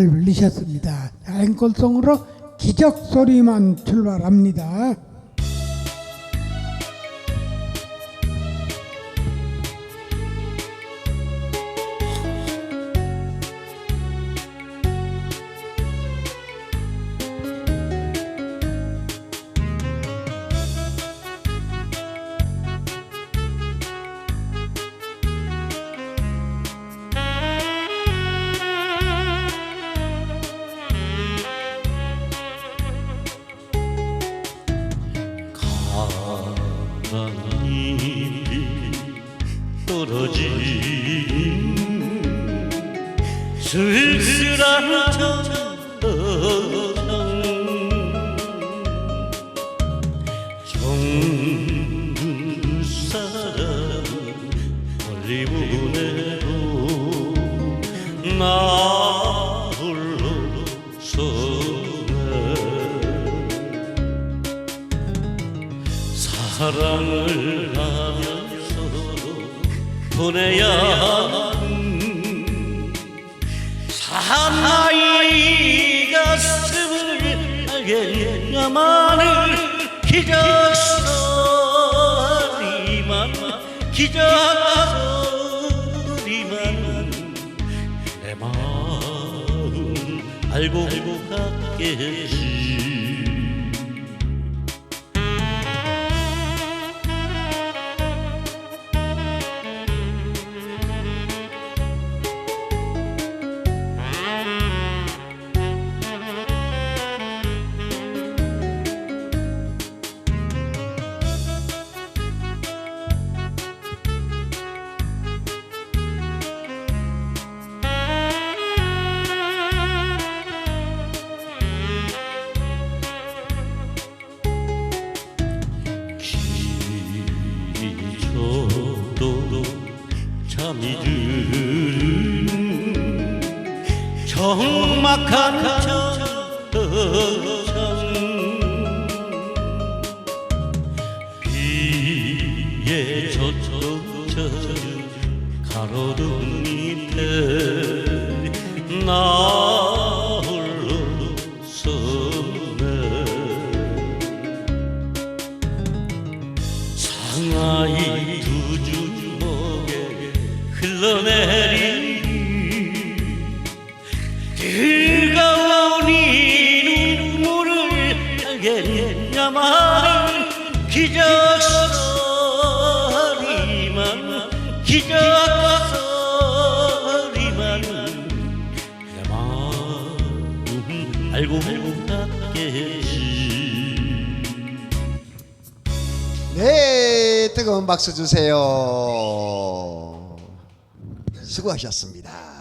잘 불리셨습니다. 자, 앵콜송으로 기적 소리만 출발합니다. 하나님이 떨어진 쓸쓸한 저정 정든 사람 멀리 보내고 나 홀로 서 사랑을 하면서도 보내야 하는 사나이 가슴을 알겠냐마는 기적 소리만 기적 소리만 내 마음 알고 갔겠지 잠이 드는 적막한 저정 비에 젖어젖은 가로등 밑에 나 홀로 서네 상하이 두 주먹에 흘러내린 뜨거운 이 눈물을 알겠냐만 기적 소리만 기적 소리만. 내 마음 알고 갔겠지. 네, 뜨거운 박수 주세요. 수고하셨습니다.